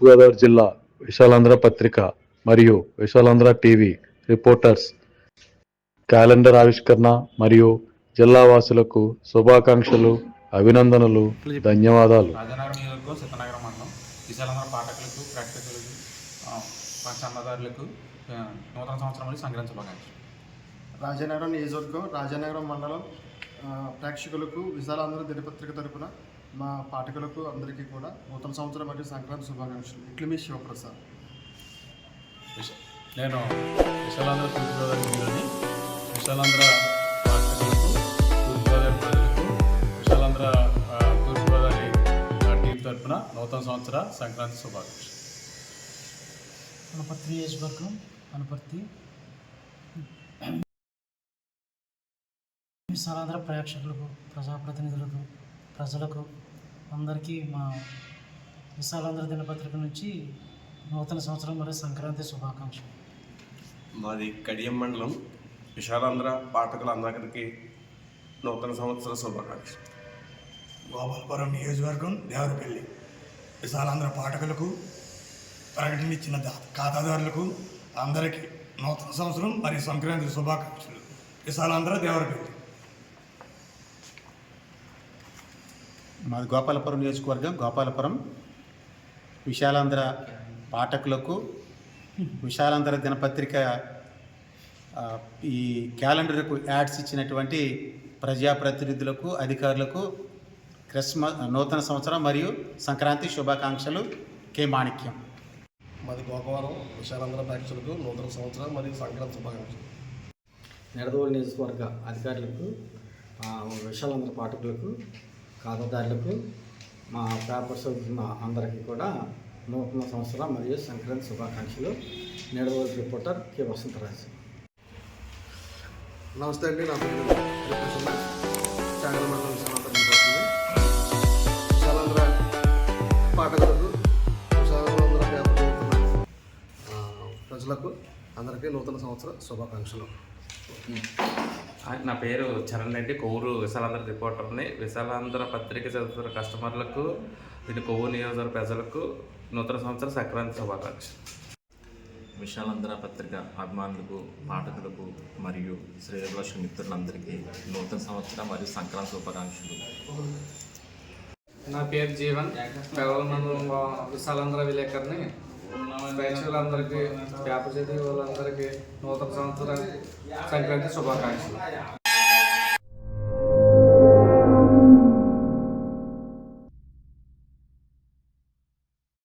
తూర్పుగోదావరి జిల్లా విశాలాంధ్ర పత్రిక మరియు విశాలాంధ్ర టీవీ రిపోర్టర్స్ క్యాలెండర్ ఆవిష్కరణ మరియు జిల్లా వాసులకు శుభాకాంక్షలు అభినందనలు ధన్యవాదాలు. రాజనగరం నియోజకవర్గం సీతనగరం మండలం. విశాలంగా పాఠకులకు ప్రేక్షకులకు చందాదారులకు నూతన సంవత్సరం మరియు సంక్రాంతి శుభాకాంక్షలు. రాజనగరం నియోజకవర్గం రాజనగరం మండలం ప్రేక్షకులకు విశాలాంధ్ర దినపత్రిక తరపున మా పాఠకులకు అందరికీ కూడా నూతన సంవత్సరం మరియు సంక్రాంతి శుభాకాంక్షలు. ఇట్లు మీ శివప్రసాద్. నేను విశాలాంధ్ర తూర్పుగోదావరి విశాలాంధ్ర పాఠకులకు తూర్పుగోదావరి ప్రజలకు విశాలాంధ్ర తూర్పుగోదావరి టీం తరఫున నూతన సంవత్సర సంక్రాంతి శుభాకాంక్షలు. అనపర్తి నియోజకవర్గం అనపర్తి. విశాలాంధ్ర ప్రేక్షకులకు ప్రజాప్రతినిధులకు ప్రజలకు అందరికీ మా విశాలాంధ్ర దినపత్రిక నుంచి నూతన సంవత్సరం మరియు సంక్రాంతి శుభాకాంక్షలు. మాది కడియం మండలం. విశాలాంధ్ర పాఠకులందరికీ నూతన సంవత్సర శుభాకాంక్షలు. గోపాలపురం నియోజకవర్గం దేవరపల్లి. విశాలాంధ్ర పాఠకులకు ప్రకటన ఇచ్చిన దా- ఖాతాదారులకు అందరికీ నూతన సంవత్సరం మరియు సంక్రాంతి శుభాకాంక్షలు. విశాలాంధ్ర దేవరపల్లి. మాది గోపాలపురం నియోజకవర్గం గోపాలపురం విశాలాంధ్ర పాఠకులకు విశాలాంధ్ర దినపత్రిక ఆ, ఈ క్యాలెండర్కు యాడ్స్ ఇచ్చినటువంటి ప్రజాప్రతినిధులకు అధికారులకు క్రిస్మస్ నూతన సంవత్సరం మరియు సంక్రాంతి శుభాకాంక్షలు. కే మాణిక్యం. మాది గోపవరం విశాలాంధ్ర ప్రేక్షకులకు నూతన సంవత్సరం మరియు సంక్రాంతి శుభాకాంక్షలు. నిడదవోలు నియోజకవర్గ అధికారులకు ఆ, విశాలాంధ్ర పాఠకులకు ఖాతాదారులకు మా పేపర్స్ చదువుతున్న అందరికీ కూడా నూతన సంవత్సరం మరియు సంక్రాంతి శుభాకాంక్షలు. Nidadavolu reporter K. వసంతరాజు. నమస్తే అండి. నా పేరు చాగల పాఠకులకు పేపర్ ప్రజలకు అందరికీ నూతన సంవత్సర శుభాకాంక్షలు. నా పేరు చరణ్ రెడ్డి. కొవ్వూరు విశాలాంధ్ర రిపోర్టర్ని విశాలాంధ్ర పత్రిక చదువుతున్న కస్టమర్లకు ఇది కొవ్వూరు నియోజకవర్గ ప్రజలకు నూతన సంవత్సర సంక్రాంతి శుభాకాంక్షలు. విశాలాంధ్ర పత్రిక అభిమానులకు పాఠకులకు మరియు శ్రేయభిలాష మిత్రులందరికీ నూతన సంవత్సరం మరియు సంక్రాంతి శుభాకాంక్షలు. నా పేరు జీవన్. విశాలాంధ్ర విలేకరిని. ప్రేక్షకులందరికీ పేపర్ చదివే వాళ్ళందరికీ నూతన సంవత్సరం సంక్రాంతి శుభాకాంక్షలు.